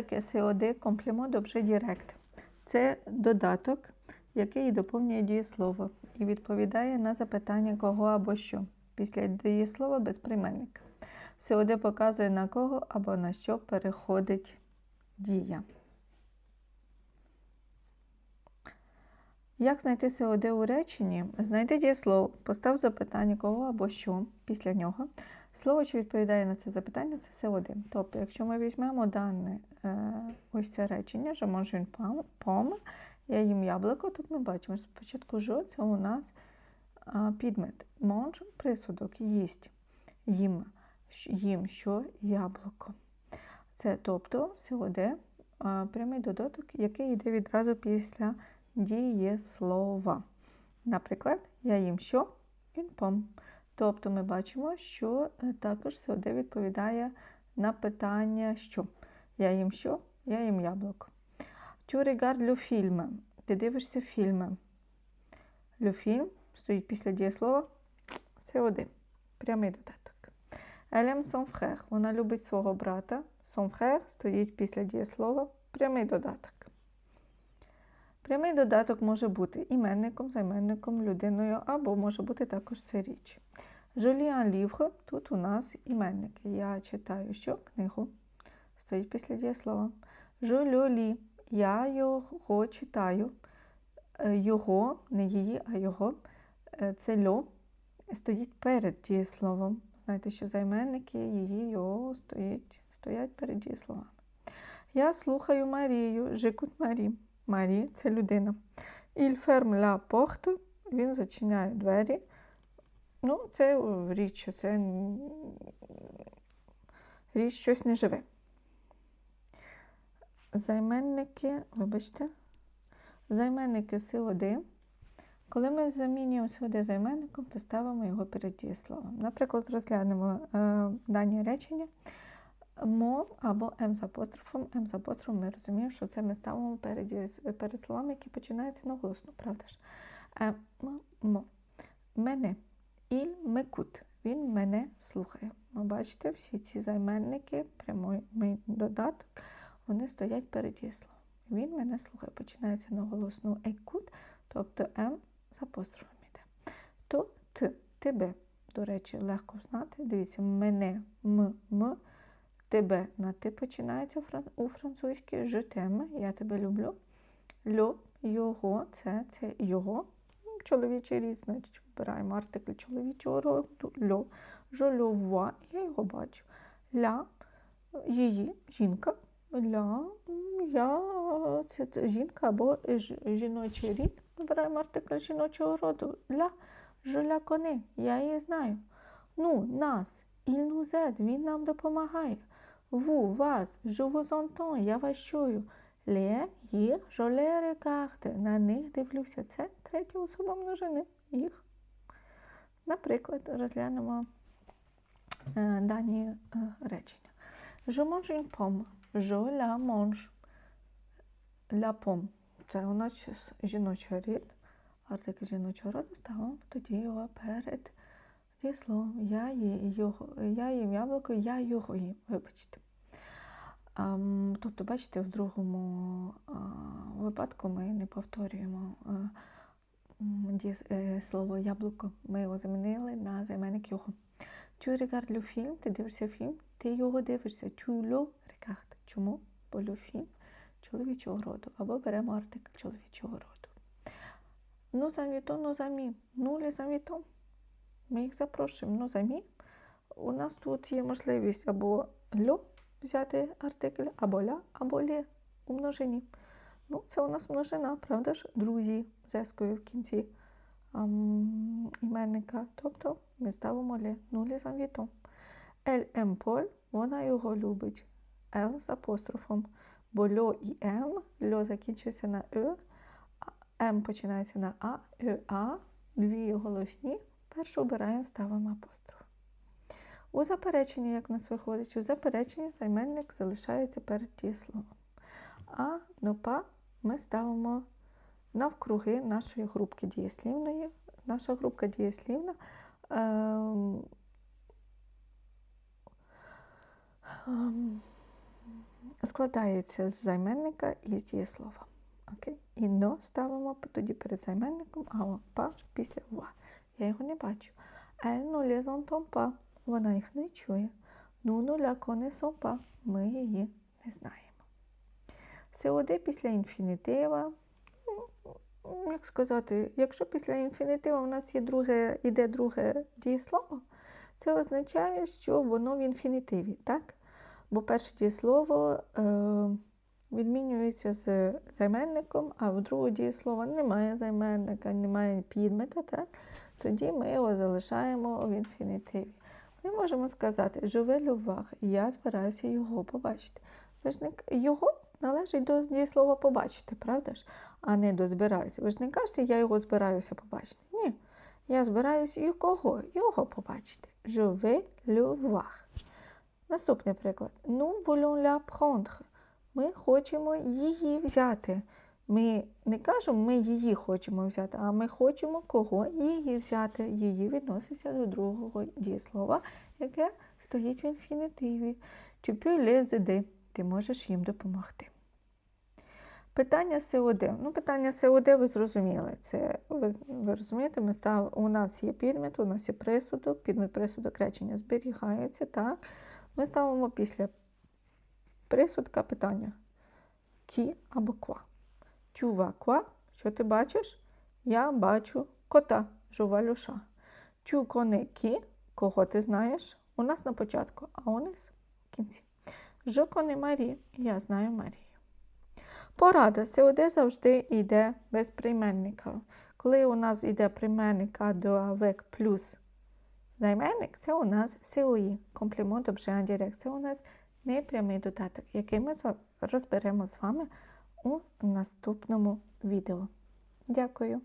Таке СОД комплімент обже дірект. Це додаток, який доповнює дієслово і відповідає на запитання кого або що. Після дієслова без прийменника. СОД показує на кого або на що переходить дія. Як знайти СОД у реченні? Знайди дієслово, постав запитання кого або що після нього. Слово, що відповідає на це запитання, це СОД. Тобто, якщо ми візьмемо дане е, ось це речення, що може він пом, я їм яблуко, тут ми бачимо, спочатку жо це у нас підмет. Монж присудок, їсть, їм, їм що яблуко. Це тобто СОД прямий додаток, який йде відразу після дієслова. Наприклад, я їм що? Він пом. Тобто ми бачимо, що е, також СОД відповідає на питання що. Я їм що? Я їм яблуко. Regardes le. Ти дивишся фільми. Film стоїть після дієслова СОД. Прямий додаток. Son frère. Вона любить свого брата. Frère стоїть після дієслова. Прямий додаток. Прямий додаток може бути іменником, займенником, людиною, або може бути також це річ. Жоліан Лівхо, тут у нас іменники. Я читаю що? Книгу. Стоїть після дієслова. Жольолі. Я його читаю. Е, Його, не її, а його. Е, Це льо стоїть перед дієсловом. Знаєте, що займенники її, його стоять, стоять перед дієсловами. Я слухаю Марію, Жикут Марі. Марі це людина. Il ferme la він зачиняє двері. Ну, це річ, це річ щось не живе. Займенники, вибачте, займенники СОД. Коли ми замінюємо СОД займенником, то ставимо його перед дієсловом. Наприклад, розглянемо е, дані речення. Мо або М з апострофом. М з апострофом ми розуміємо, що це ми ставимо перед, перед словами, які починаються на голосно, правда ж? Е, м. Мене. Іль мекут. Він мене слухає. Ви бачите, всі ці займенники, прямий додаток, вони стоять перед дієсловом. Він мене слухає. Починається на голосну екут, тобто М з апострофом іде. То Т, тебе, до речі, легко знати. Дивіться, мене, м, м, тебе на ти починається у французькій, t'aime, я тебе люблю. Льо, його, це, це його. Чоловічий рід, значить, вибираємо артикль чоловічого роду. Льо, je я його бачу. Ля, її, жінка. Ля, я, це жінка або жіночий рід. Вибираємо артикль жіночого роду. Ля, je la я її знаю. Ну, нас, nous він нам допомагає. Vous, вас, je vous entends, я вас чую. Les, їх, je les на них дивлюся. Це третя особа множини, їх. Наприклад, розглянемо е, дані е, речення. Je mange une pomme, je la mange. La pomme. Це у нас жіночий рід. Артикль жіночого роду ставимо тоді його перед дієсловом. Я, ї- його, я їм яблуко, я його їм. Вибачте. Тобто, бачите, в другому випадку ми не повторюємо е, слово яблуко. Ми його замінили на займенник його. Tu regardes le ти дивишся фільм, ти його дивишся. Tu le. Чому? Бо le чоловічого роду. Або беремо артикль чоловічого роду. Ну, заміто, ну замі. Ну, лі заміто. Ми їх запрошуємо. Ну, замі. У нас тут є можливість або льо взяти артикль, або ля, або лє у множині. Ну, це у нас множина, правда ж? Друзі з ескою в кінці ам, іменника. Тобто ми ставимо лє. Ну, лі замвіто. Ель ем поль, вона його любить. Л з апострофом. Бо льо і ем, льо закінчується на е, м починається на а, е, а, дві голосні. Першу обираємо, ставимо апостроф. У запереченні, як в нас виходить, у запереченні займенник залишається перед дієсловом. А но па ми ставимо навкруги нашої групки дієслівної. Наша групка дієслівна ем, ем, складається з займенника і з дієслова. Окей? І но ставимо тоді перед займенником, а па після. Я його не бачу. Les entend pas. Вона їх не чує. Ne la connaissons pas. Ми її не знаємо. СОД після інфінітива. ну, Як сказати, якщо після інфінітива в нас є друге, іде друге дієслово, це означає, що воно в інфінітиві, так? Бо перше дієслово е, відмінюється з займенником, а в другого дієслова немає займенника, немає підмета, так? тоді ми його залишаємо в інфінітиві. Ми можемо сказати vais я збираюся його побачити. Ви ж не к- його належить до дієслова побачити, правда ж? А не до збираюся. Ви ж не кажете, я його збираюся побачити. Ні. Я збираюся і кого? Його побачити. Vais. Наступний приклад. Nous voulons la prendre. Ми хочемо її взяти. Ми не кажемо, ми її хочемо взяти, а ми хочемо кого її взяти. Її відноситься до другого дієслова, яке стоїть в інфінітиві. Peux. Ти можеш їм допомогти. Питання СОД. Ну, питання СОД ви зрозуміли. Це ви, ви розумієте, ми став, у нас є підмет, у нас є присудок, підмет присудок речення зберігаються. Так? Ми ставимо після присудка питання кі або ква. Тюва ква, що ти бачиш? Я бачу кота, жува люша. Тю коне кі, кого ти знаєш? У нас на початку, а у нас в кінці. Жо коне Марі, я знаю Марію. Порада. СОД завжди йде без прийменника. Коли у нас йде прийменник а до avec плюс займенник, це у нас СОІ, комплімент обжен директ. Це у нас непрямий додаток, який ми розберемо з вами у наступному відео. Дякую.